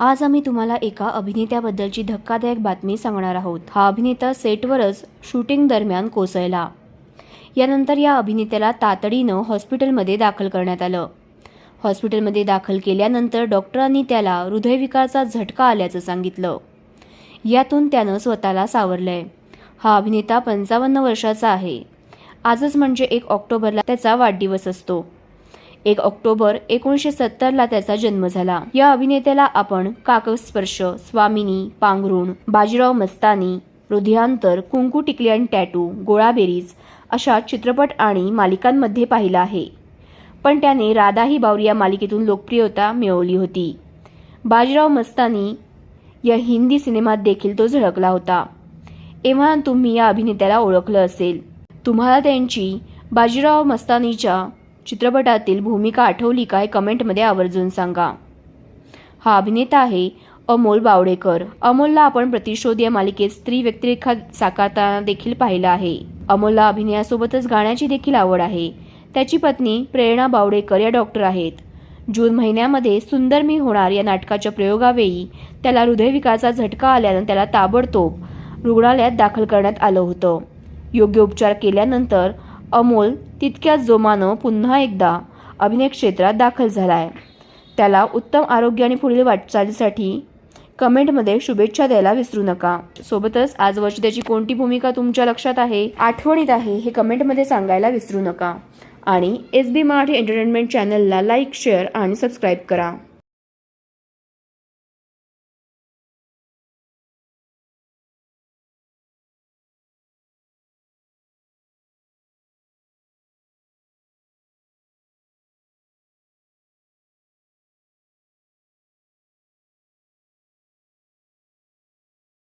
आज आम्ही तुम्हाला एका अभिनेत्याबद्दलची धक्कादायक बातमी सांगणार आहोत. हा अभिनेता सेटवरच शूटिंग दरम्यान कोसळला. यानंतर या अभिनेत्याला तातडीनं हॉस्पिटलमध्ये दाखल करण्यात आलं. हॉस्पिटलमध्ये दाखल केल्यानंतर डॉक्टरांनी त्याला हृदयविकारचा झटका आल्याचं सांगितलं. यातून त्यानं स्वतःला सावरलंय. हा अभिनेता पंचावन्न वर्षाचा आहे. आजच म्हणजे एक ऑक्टोबरला त्याचा वाढदिवस असतो. एक ऑक्टोबर एकोणीसशे सत्तरला त्याचा जन्म झाला. या अभिनेत्याला आपण काकस्पर्श स्वामिनी पांघरुण बाजीराव मस्तानी हृदयांतर कुंकू टिकली आणि टॅटू गोळाबेरीज अशा चित्रपट आणि मालिकांमध्ये पाहिलं आहे. पण त्याने राधा ही बावरी या मालिकेतून लोकप्रियता मिळवली होती. बाजीराव मस्तानी या हिंदी सिनेमात देखील तो झळकला होता. एव्हा तुम्ही या अभिनेत्याला ओळखलं असेल. तुम्हाला त्यांची बाजीराव मस्तानीच्या चित्रपटातील भूमिका आठवली काय कमेंटमध्ये आवर्जून सांगा. हा अभिनेता आहे अमोल बावडेकर. अमोलला आपण प्रतिशोध या मालिकेत स्त्री व्यक्तिरेखा साकारताना देखील पाहिलं आहे. अमोलला अभिनयासोबतच गाण्याची देखील आवड आहे. त्याची पत्नी प्रेरणा बावडेकर या डॉक्टर आहेत. जून महिन्यामध्ये सुंदर मी होणार या नाटकाच्या प्रयोगावेळी त्याला हृदयविकाराचा झटका आल्यानं त्याला ताबडतोब रुग्णालयात दाखल करण्यात आलं होतं. योग्य उपचार केल्यानंतर अमोल तितक्याच जोमानं पुन्हा एकदा अभिनय क्षेत्रात दाखल आहे त्याला उत्तम आरोग्य आणि पुढील वाटचालीसाठी कमेंटमध्ये शुभेच्छा द्यायला विसरू नका. सोबतच आज त्याची कोणती भूमिका तुमच्या लक्षात आहे आठवणीत आहे हे कमेंटमध्ये सांगायला विसरू नका. आणि एस बी मराठी एंटरटेनमेंट चॅनलला लाईक शेअर आणि सबस्क्राईब करा.